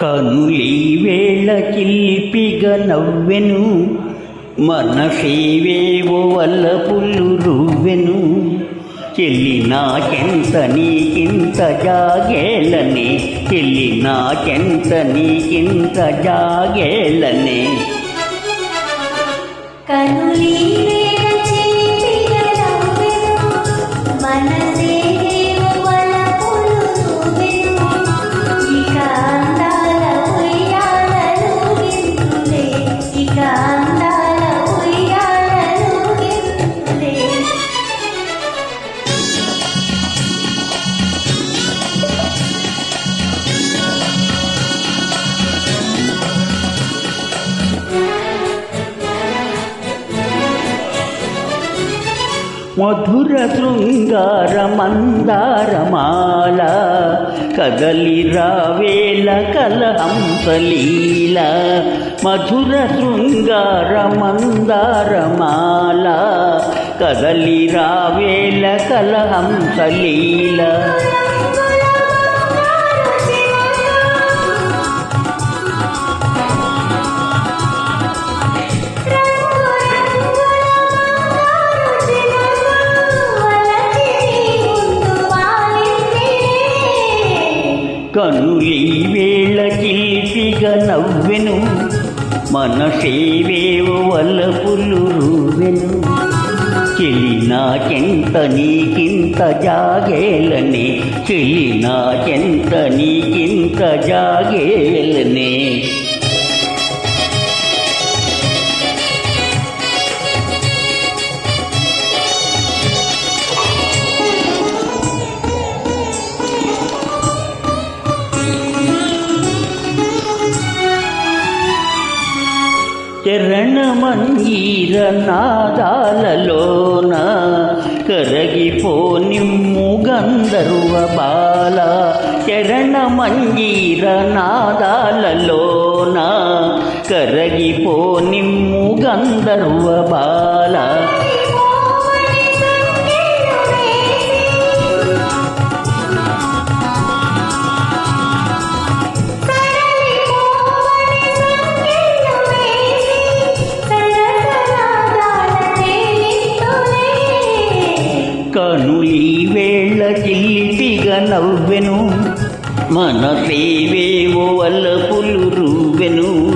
కనులీ వేళ కిల్లిపిగ నవ్వెను మనసేవేవో వల్ల పుల్లు రువ్వెను. చెల్లి నాకెంత నీకింత జాగేలని. చెల్లి నాకెంత నీకింత జాగేలని. కనులీ మధుర శృంగార మందారమాల కదలి రావేల కలహంసలీల మధుర శృంగార మందారమాల కదలి రావేల కలహంసలీల. కనులి వేళ చిలిపిగ నవ్వెను మనసేవేవో వల్లపులు రూవెను. చెలి నాకెంత నీకింత జాగేలనే చెలి నాకెంత నీకింత జాగేలనే. చరణమంజీర నాదాలలోన కరగిపోనిమ్ము గంధర్వ బాల చరణమంజీర నాదాలలోన కరగిపోనిమ్ము గంధర్వ బాల వేళ చిల్లిపిగ నవ్వెను. మనసేవేవో వల్ల పులు రువ్వెను